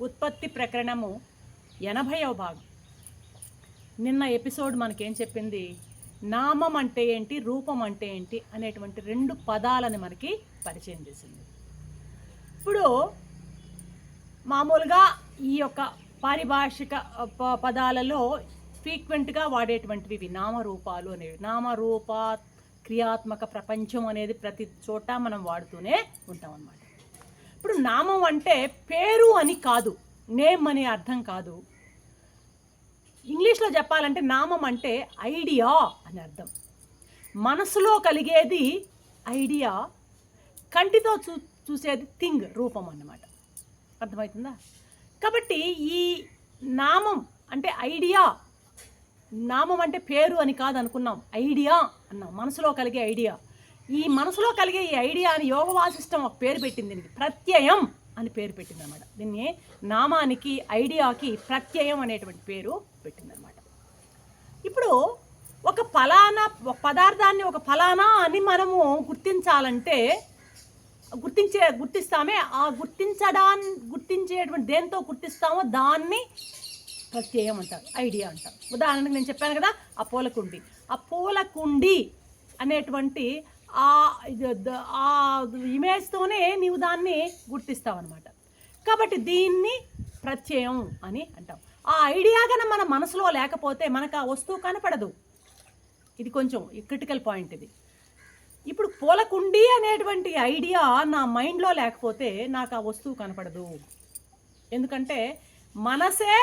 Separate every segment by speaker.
Speaker 1: ఉత్పత్తి ప్రకరణము ఎనభైవ భాగం. నిన్న ఎపిసోడ్ మనకేం చెప్పింది? నామం అంటే ఏంటి? రూపం అంటే ఏంటి? అనేటువంటి రెండు పదాలని మనకి పరిచయం చేసింది. ఇప్పుడు మామూలుగా ఈ యొక్క పారిభాషిక ప- పదాలలో ఫ్రీక్వెంట్గా వాడేటువంటివి ఇవి. నామరూపాలు అనేవి. నామరూప క్రియాత్మక ప్రపంచం అనేది ప్రతి చోట మనం వాడుతూనే ఉంటాం అన్నమాట ఇప్పుడు నామం అంటే పేరు అని కాదు నేమ్ అని అర్థం కాదు. ఇంగ్లీష్లో చెప్పాలంటే నామం అంటే ఐడియా అని అర్థం. మనసులో కలిగేది ఐడియా కంటితో చూ చూసేది థింగ్ రూపం అన్నమాట. అర్థమవుతుందా? కాబట్టి ఈ నామం అంటే ఐడియా నామం అంటే పేరు అని కాదు అనుకున్నాం ఐడియా అన్నాం. మనసులో కలిగే ఐడియా. ఈ మనసులో కలిగే ఈ ఐడియా అని యోగ వాసిష్టం ఒక పేరు పెట్టింది దీనికి ప్రత్యయం అని పేరు పెట్టింది అనమాట దీన్ని నామానికి ఐడియాకి ప్రత్యయం అనేటువంటి పేరు పెట్టింది అనమాట ఇప్పుడు ఒక ఫలానా ఒక పదార్థాన్ని ఒక ఫలానా అని మనము గుర్తించాలంటే గుర్తించే గుర్తిస్తామే ఆ గుర్తించడాన్ని గుర్తించేటువంటి దేంతో గుర్తిస్తామో దాన్ని ప్రత్యయం అంటారు ఐడియా అంటారు. ఉదాహరణకు నేను చెప్పాను కదా ఆ పూలకుండి. ఆ పూలకుండి అనేటువంటి ఆ ఇమేజ్తోనే నీవు దాన్ని గుర్తిస్తావు అనమాట కాబట్టి దీన్ని ప్రత్యయం అని అంటాం. ఆ ఐడియా కన మన మనసులో లేకపోతే మనకు ఆ వస్తువు కనపడదు. ఇది కొంచెం క్రిటికల్ పాయింట్ ఇది. ఇప్పుడు పూలకుండి అనేటువంటి ఐడియా నా మైండ్లో లేకపోతే నాకు ఆ వస్తువు కనపడదు. ఎందుకంటే మనసే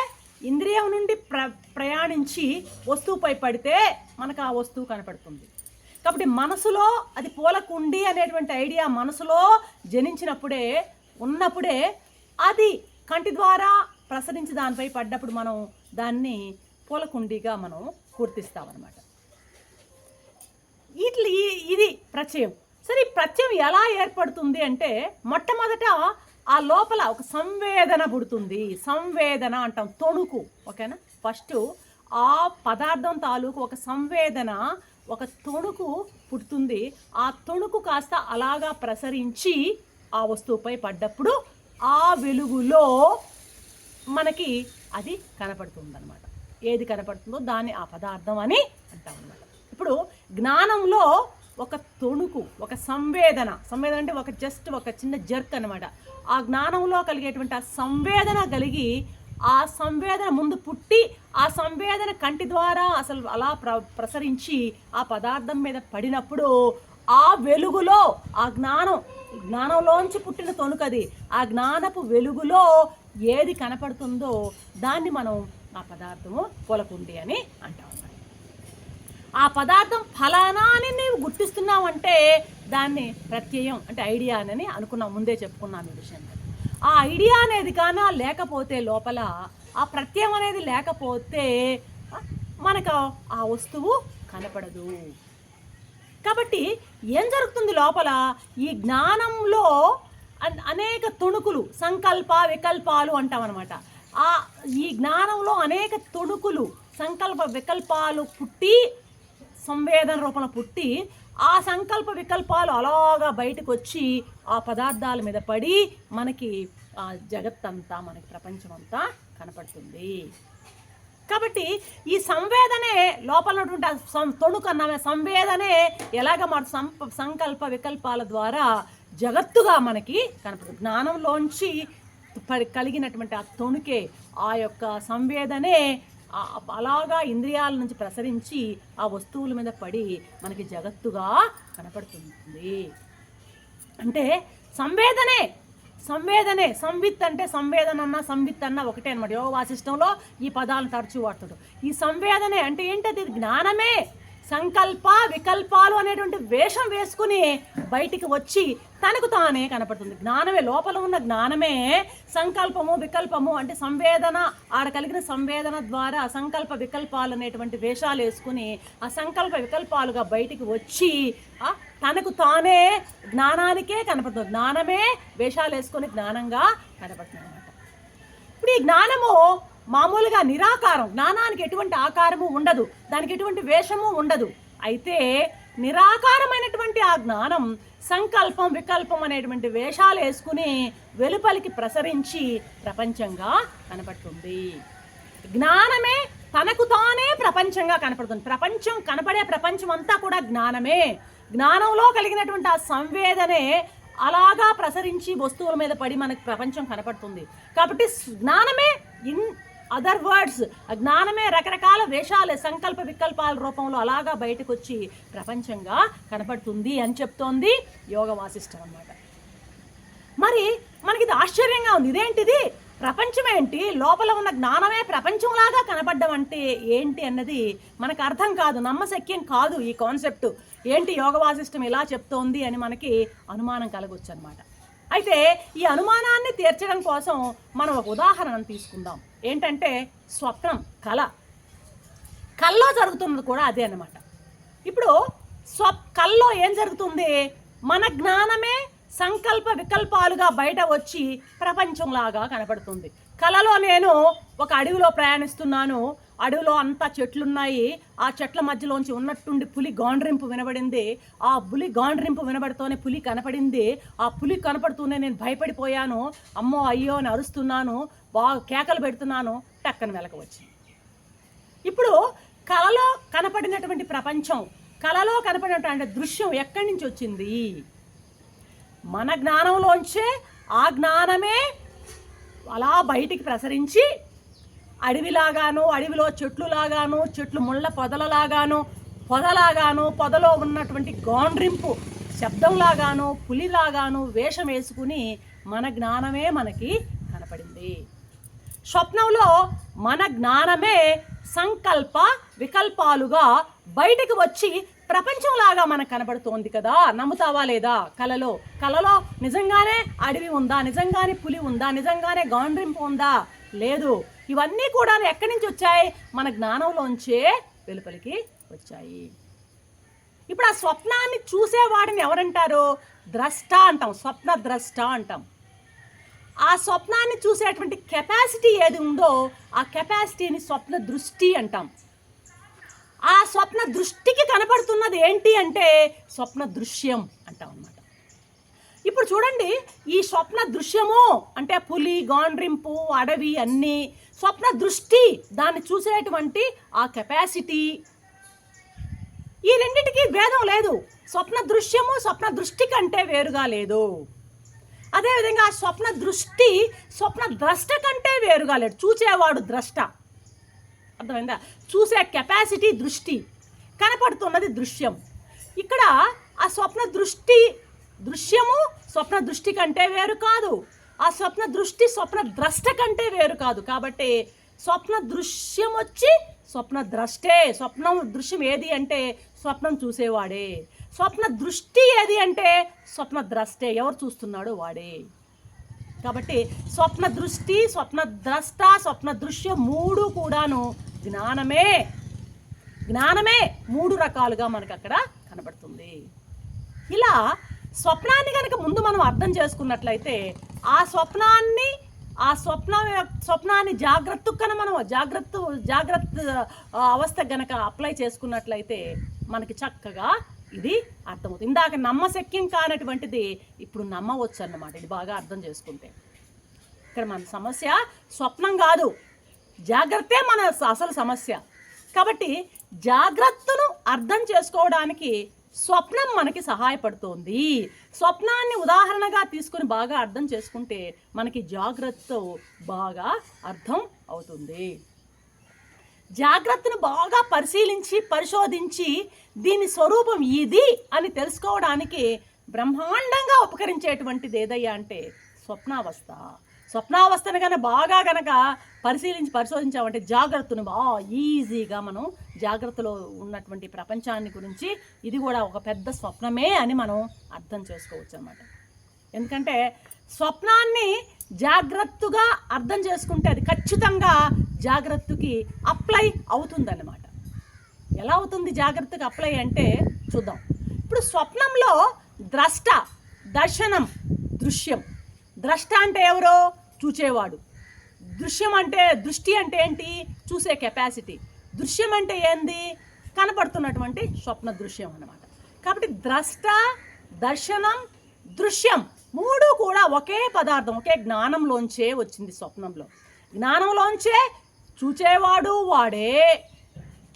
Speaker 1: ఇంద్రియం నుండి ప్ర ప్రయాణించి వస్తువుపై పడితే మనకు ఆ వస్తువు కనపడుతుంది. కాబట్టి మనసులో అది పూలకుండి అనేటువంటి ఐడియా మనసులో జనించినప్పుడే ఉన్నప్పుడే అది కంటి ద్వారా ప్రసరించి దానిపై పడ్డప్పుడు మనం దాన్ని పూలకుండిగా మనం గుర్తిస్తామన్నమాట. ఇట్లా ఈ- ఇది ప్రత్యయం. సరే ప్రత్యయం ఎలా ఏర్పడుతుంది అంటే మొట్టమొదట ఆ లోపల ఒక సంవేదన పుడుతుంది. సంవేదన అంటాం తొణుకు ఓకేనా? ఫస్ట్ ఆ పదార్థం తాలూకు ఒక సంవేదన ఒక తొణుకు పుడుతుంది. ఆ తొణుకు కాస్త అలాగా ప్రసరించి ఆ వస్తువుపై పడ్డప్పుడు ఆ వెలుగులో మనకి అది కనపడుతుందన్నమాట. ఏది కనపడుతుందో దాన్ని ఆ పదార్థం అని అంటాం అనమాట ఇప్పుడు జ్ఞానంలో ఒక తొణుకు ఒక సంవేదన సంవేదన అంటే ఒక జస్ట్ ఒక చిన్న జర్క్ అనమాట ఆ జ్ఞానంలో కలిగేటువంటి ఆ సంవేదన కలిగి ఆ సంవేదన ముందు పుట్టి ఆ సంవేదన కంటి ద్వారా అసలు అలా ప్ర ప్రసరించి ఆ పదార్థం మీద పడినప్పుడు ఆ వెలుగులో ఆ జ్ఞానం జ్ఞానంలోంచి పుట్టిన తొనుకది ఆ జ్ఞానపు వెలుగులో ఏది కనపడుతుందో దాన్ని మనం ఆ పదార్థము పొలకుండి అని అంటాం ఆ పదార్థం ఫలానా అని నీవు గుర్తిస్తున్నావంటే దాన్ని ప్రత్యయం అంటే ఐడియా అని అనుకున్నాం ముందే చెప్పుకున్నాం ఈ విషయం ఆ ఐడియా అనేది కానీ లేకపోతే లోపల ఆ ప్రత్యయం అనేది లేకపోతే మనకు ఆ వస్తువు కనపడదు. కాబట్టి ఏం జరుగుతుంది లోపల? ఈ జ్ఞానంలో అన్- అనేక తొణుకులు సంకల్ప వికల్పాలు అంటాం అనమాట ఆ ఈ జ్ఞానంలో అనేక తొణుకులు సంకల్ప వికల్పాలు పుట్టి సంవేదన రూపంలో పుట్టి ఆ సంకల్ప వికల్పాలు అలాగా బయటకు వచ్చి ఆ పదార్థాల మీద పడి మనకి ఆ జగత్తంతా మనకి ప్రపంచం అంతా కనపడుతుంది. కాబట్టి ఈ సంవేదనే లోపల ఉన్నటువంటి సం తొణుకు అన్న సంవేదనే ఎలాగ మన సంప సంకల్ప వికల్పాల ద్వారా జగత్తుగా మనకి కనపడుతుంది. జ్ఞానంలోంచి కలిగినటువంటి ఆ తొణుకే ఆ యొక్క సంవేదనే అలాగా ఇంద్రియాల నుంచి ప్రసరించి ఆ వస్తువుల మీద పడి మనకి జగత్తుగా కనపడుతుంది. అంటే సంవేదనే సంవేదనే సంవిత్ అంటే సంవేదన అన్న సంవిత్ అన్న ఒకటే అనమాట యోగ వాసిష్టంలో ఈ పదాలను తరచూ వాడుతాడు ఈ సంవేదనే అంటే ఏంటది? జ్ఞానమే. సంకల్ప వికల్పాలు అనేటువంటి వేషం వేసుకుని బయటికి వచ్చి తనకు తానే కనపడుతుంది. జ్ఞానమే లోపల ఉన్న జ్ఞానమే సంకల్పము వికల్పము అంటే సంవేదన ఆడ కలిగిన సంవేదన ద్వారా సంకల్ప వికల్పాలు అనేటువంటి వేషాలు వేసుకుని ఆ సంకల్ప వికల్పాలుగా బయటికి వచ్చి తనకు తానే జ్ఞానానికే కనపడుతుంది. జ్ఞానమే వేషాలు వేసుకొని జ్ఞానంగా కనపడుతుంది అనమాట ఇప్పుడు ఈ జ్ఞానము మామూలుగా నిరాకారం. జ్ఞానానికి ఎటువంటి ఆకారము ఉండదు. దానికి ఎటువంటి వేషము ఉండదు. అయితే నిరాకారమైనటువంటి ఆ జ్ఞానం సంకల్పం వికల్పం అనేటువంటి వేషాలు వేసుకుని వెలుపలికి ప్రసరించి ప్రపంచంగా కనపడుతుంది. జ్ఞానమే తనకు తానే ప్రపంచంగా కనపడుతుంది. ప్రపంచం కనపడే ప్రపంచం అంతా కూడా జ్ఞానమే. జ్ఞానంలో కలిగినటువంటి ఆ సంవేదనే అలాగా ప్రసరించి వస్తువుల మీద పడి మనకు ప్రపంచం కనపడుతుంది. కాబట్టి జ్ఞానమే ఇన్ అదర్ వర్డ్స్ జ్ఞానమే రకరకాల వేషాలే సంకల్ప వికల్పాల రూపంలో అలాగా బయటకు వచ్చి ప్రపంచంగా కనపడుతుంది అని చెప్తోంది యోగ వాసిష్టం అన్నమాట. మరి మనకి ఇది ఆశ్చర్యంగా ఉంది. ఇదేంటిది? ప్రపంచం ఏంటి? లోపల ఉన్న జ్ఞానమే ప్రపంచంలాగా కనపడడం అంటే ఏంటి అన్నది మనకు అర్థం కాదు నమ్మశక్యం కాదు ఈ కాన్సెప్ట్. ఏంటి యోగ వాసిష్టం ఇలా చెప్తోంది అని మనకి అనుమానం కలగొచ్చు అనమాట అయితే ఈ అనుమానాన్ని తీర్చడం కోసం మనం ఒక ఉదాహరణను తీసుకుందాం. ఏంటంటే స్వప్నం కళ. కల్లో జరుగుతున్నది కూడా అదే అన్నమాట. ఇప్పుడు స్వ కల్లో ఏం జరుగుతుంది? మన జ్ఞానమే సంకల్ప వికల్పాలుగా బయట వచ్చి ప్రపంచంలాగా కనపడుతుంది. కలలో నేను ఒక అడవిలో ప్రయాణిస్తున్నాను. అడవిలో అంతా చెట్లున్నాయి. ఆ చెట్ల మధ్యలోంచి ఉన్నట్టుండి పులి గాండ్రింపు వినబడింది. ఆ పులి గాండ్రింపు వినబడుతూనే పులి కనపడింది. ఆ పులి కనపడుతూనే నేను భయపడిపోయాను. అమ్మో అయ్యో అని అరుస్తున్నాను. బాగా కేకలు పెడుతున్నాను. టక్కన వెలక వచ్చింది. ఇప్పుడు కలలో కనపడినటువంటి ప్రపంచం కళలో కనపడినటువంటి దృశ్యం ఎక్కడి నుంచి వచ్చింది? మన జ్ఞానంలోంచే ఆ జ్ఞానమే అలా బయటికి ప్రసరించి అడవిలాగాను అడవిలో చెట్లులాగాను చెట్లు ముళ్ళ పొదలలాగాను పొదలాగాను పొదలో ఉన్నటువంటి గాండ్రింపు శబ్దంలాగాను పులిలాగాను వేషం వేసుకుని మన జ్ఞానమే మనకి కనపడింది. స్వప్నంలో మన జ్ఞానమే సంకల్ప వికల్పాలుగా బయటకు వచ్చి ప్రపంచంలాగా మనకు కనబడుతోంది కదా. నమ్ముతావా లేదా? కలలో కలలో నిజంగానే అడవి ఉందా? నిజంగానే పులి ఉందా? నిజంగానే గాండ్రింపు ఉందా? లేదు. ఇవన్నీ కూడా ఎక్కడి నుంచి వచ్చాయి? మన జ్ఞానంలోంచే వెలుపలికి వచ్చాయి. ఇప్పుడు ఆ స్వప్నాన్ని చూసేవాడిని ఎవరంటారు? ద్రష్ట అంటాం. స్వప్న ద్రష్ట అంటాం. ఆ స్వప్నాన్ని చూసేటువంటి కెపాసిటీ ఏది ఉందో ఆ కెపాసిటీని స్వప్న దృష్టి అంటాం. ఆ స్వప్న దృష్టికి కనపడుతున్నది ఏంటి అంటే స్వప్న దృశ్యం అంటాం అన్నమాట. ఇప్పుడు చూడండి ఈ స్వప్న దృశ్యము అంటే పులి గాండ్రింపు అడవి అన్నీ స్వప్న దృష్టి దాన్ని చూసేటువంటి ఆ కెపాసిటీ ఈ రెండింటికి భేదం లేదు. స్వప్న దృశ్యము స్వప్న దృష్టి కంటే వేరుగా లేదు. అదేవిధంగా ఆ స్వప్న దృష్టి స్వప్న ద్రష్ట కంటే వేరుగా లేదు. చూసేవాడు ద్రష్ట. అర్థమైందా? చూసే కెపాసిటీ దృష్టి. కనపడుతున్నది దృశ్యం. ఇక్కడ ఆ స్వప్న దృష్టి దృశ్యము స్వప్న దృష్టి కంటే వేరు కాదు. ఆ స్వప్న దృష్టి స్వప్న ద్రష్ట కంటే వేరు కాదు. కాబట్టి స్వప్న దృశ్యం వచ్చి స్వప్న ద్రష్టే. స్వప్నం దృశ్యం ఏది అంటే స్వప్నం చూసేవాడే. స్వప్న దృష్టి ఏది అంటే స్వప్న ద్రష్టే. ఎవరు చూస్తున్నాడు వాడే. కాబట్టి స్వప్న దృష్టి స్వప్న ద్రష్ట స్వప్న దృశ్యం మూడు కూడాను జ్ఞానమే. జ్ఞానమే మూడు రకాలుగా మనకు అక్కడ కనబడుతుంది. ఇలా స్వప్నాన్ని కనుక ముందు మనం అర్థం చేసుకున్నట్లయితే ఆ స్వప్నాన్ని ఆ స్వప్న స్వప్నాన్ని జాగ్రత్త కన మనం జాగ్రత్త జాగ్రత్త అవస్థ కనుక అప్లై చేసుకున్నట్లయితే మనకి చక్కగా ఇది అర్థమవుతుంది. ఇందాక నమ్మశక్యం కానటువంటిది ఇప్పుడు నమ్మవచ్చు అన్నమాట ఇది బాగా అర్థం చేసుకుంటే. ఇక్కడ మన సమస్య స్వప్నం కాదు. జాగ్రత్తే మన అసలు సమస్య. కాబట్టి జాగ్రత్తను అర్థం చేసుకోవడానికి స్వప్నం మనకి సహాయపడుతోంది. స్వప్నాన్ని ఉదాహరణగా తీసుకుని బాగా అర్థం చేసుకుంటే మనకి జాగ్రత్త బాగా అర్థం అవుతుంది. జాగ్రత్తను బాగా పరిశీలించి పరిశోధించి దీని స్వరూపం ఇది అని తెలుసుకోవడానికి బ్రహ్మాండంగా ఉపకరించేటువంటిది ఏదయ్యా అంటే స్వప్నావస్థ. స్వప్నావస్థను కనుక బాగా గనక పరిశీలించి పరిశోధించామంటే జాగ్రత్తను బాగా ఈజీగా మనం జాగ్రత్తలో ఉన్నటువంటి ప్రపంచాన్ని గురించి ఇది కూడా ఒక పెద్ద స్వప్నమే అని మనం అర్థం చేసుకోవచ్చు అనమాట ఎందుకంటే స్వప్నాన్ని జాగ్రత్తగా అర్థం చేసుకుంటే అది ఖచ్చితంగా జాగ్రత్తకి అప్లై అవుతుందన్నమాట. ఎలా అవుతుంది జాగ్రత్తకి అప్లై అంటే చూద్దాం. ఇప్పుడు స్వప్నంలో ద్రష్ట దర్శనం దృశ్యం. ద్రష్ట అంటే ఎవరో? చూచేవాడు. దృశ్యం అంటే దృష్టి అంటే ఏంటి? చూసే కెపాసిటీ. దృశ్యం అంటే ఏంది? కనపడుతున్నటువంటి స్వప్న దృశ్యం అన్నమాట. కాబట్టి ద్రష్ట దర్శనం దృశ్యం మూడు కూడా ఒకే పదార్థం ఒకే జ్ఞానంలోంచే వచ్చింది స్వప్నంలో. జ్ఞానంలోంచే చూచేవాడు వాడే.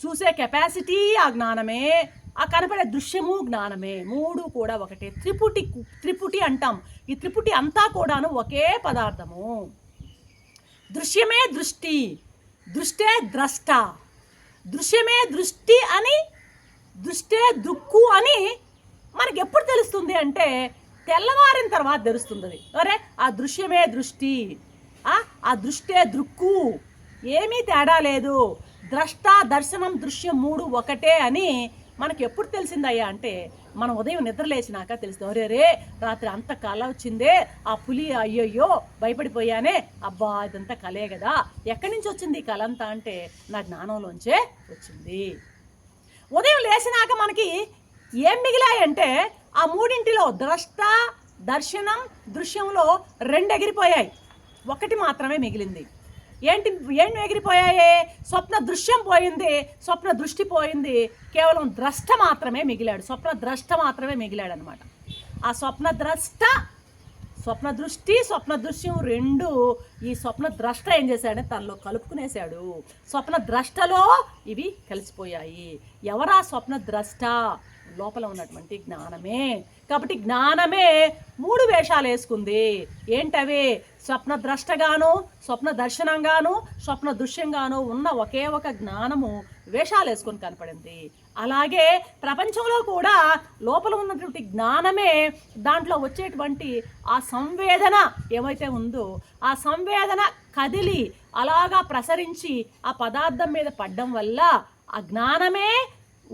Speaker 1: చూసే కెపాసిటీ ఆ జ్ఞానమే. ఆ కనపడే దృశ్యము జ్ఞానమే. మూడు కూడా ఒకటే. త్రిపుటి త్రిపుటి అంటాం. ఈ త్రిపుటి అంతా కూడాను ఒకే పదార్థము. దృశ్యమే దృష్టి దృష్టే ద్రష్ట. దృశ్యమే దృష్టి అని దృష్టే దృక్కు అని మనకి ఎప్పుడు తెలుస్తుంది అంటే తెల్లవారిన తర్వాత తెలుస్తుంది అరే ఆ దృశ్యమే దృష్టి. ఆ ఆ దృష్టే దృక్కు. ఏమీ తేడా లేదు. ద్రష్ట దర్శనం దృశ్యం మూడు ఒకటే అని మనకి ఎప్పుడు తెలిసిందయ్యా అంటే మనం ఉదయం నిద్ర లేచినాక తెలుస్తుంది. అరే రే రాత్రి అంత కళ వచ్చిందే. ఆ పులి అయ్యయ్యో భయపడిపోయానే. అబ్బా ఇదంతా కలే కదా ఎక్కడి నుంచి వచ్చింది ఈ కళ అంతా అంటే నా జ్ఞానంలోంచే వచ్చింది. ఉదయం లేచినాక మనకి ఏం మిగిలాయంటే ఆ మూడింటిలో ద్రష్ట దర్శనం దృశ్యంలో రెండు ఎగిరిపోయాయి. ఒకటి మాత్రమే మిగిలింది. ఏంటి ఏం ఎగిరిపోయాయే? స్వప్న దృశ్యం పోయింది స్వప్న దృష్టి పోయింది. కేవలం ద్రష్ట మాత్రమే మిగిలాడు స్వప్న ద్రష్ట మాత్రమే మిగిలాడు అనమాట ఆ స్వప్న ద్రష్ట స్వప్న దృష్టి స్వప్న దృశ్యం రెండు ఈ స్వప్న ద్రష్ట ఏం చేశాడని తనలో కలుపుకునేశాడు. స్వప్న ద్రష్టలో ఇవి కలిసిపోయాయి. ఎవరా స్వప్న ద్రష్ట లోపల ఉన్నటువంటి జ్ఞానమే. కాబట్టి జ్ఞానమే మూడు వేషాలు వేసుకుంది. ఏంటవి? స్వప్న ద్రష్టగాను స్వప్న దర్శనంగాను స్వప్న దృశ్యంగాను ఉన్న ఒకే ఒక జ్ఞానము వేషాలు వేసుకొని కనపడింది. అలాగే ప్రపంచంలో కూడా లోపల ఉన్నటువంటి జ్ఞానమే దాంట్లో వచ్చేటువంటి ఆ సంవేదన ఏమైతే ఉందో ఆ సంవేదన కదిలి అలాగా ప్రసరించి ఆ పదార్థం మీద పడ్డం వల్ల ఆ జ్ఞానమే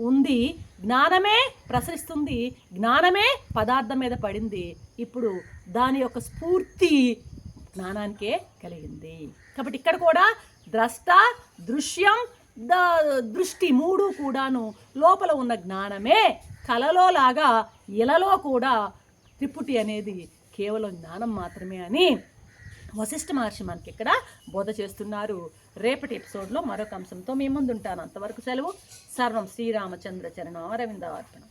Speaker 1: ఉంది జ్ఞానమే ప్రసరిస్తుంది జ్ఞానమే పదార్థం మీద పడింది. ఇప్పుడు దాని యొక్క స్ఫూర్తి జ్ఞానానికే కలిగింది. కాబట్టి ఇక్కడ కూడా ద్రష్ట దృశ్యం దృష్టి మూడు కూడాను లోపల ఉన్న జ్ఞానమే కలలో లాగా ఇలలో కూడా త్రిపుటి అనేది కేవలం జ్ఞానం మాత్రమే అని వశిష్ఠ మహర్షి మనకి ఇక్కడ బోధ చేస్తున్నారు. రేపటి ఎపిసోడ్లో మరొక అంశంతో మీ ముందుంటాను. అంతవరకు సెలవు. సర్వం శ్రీరామచంద్ర చరణం అరవింద అర్పణం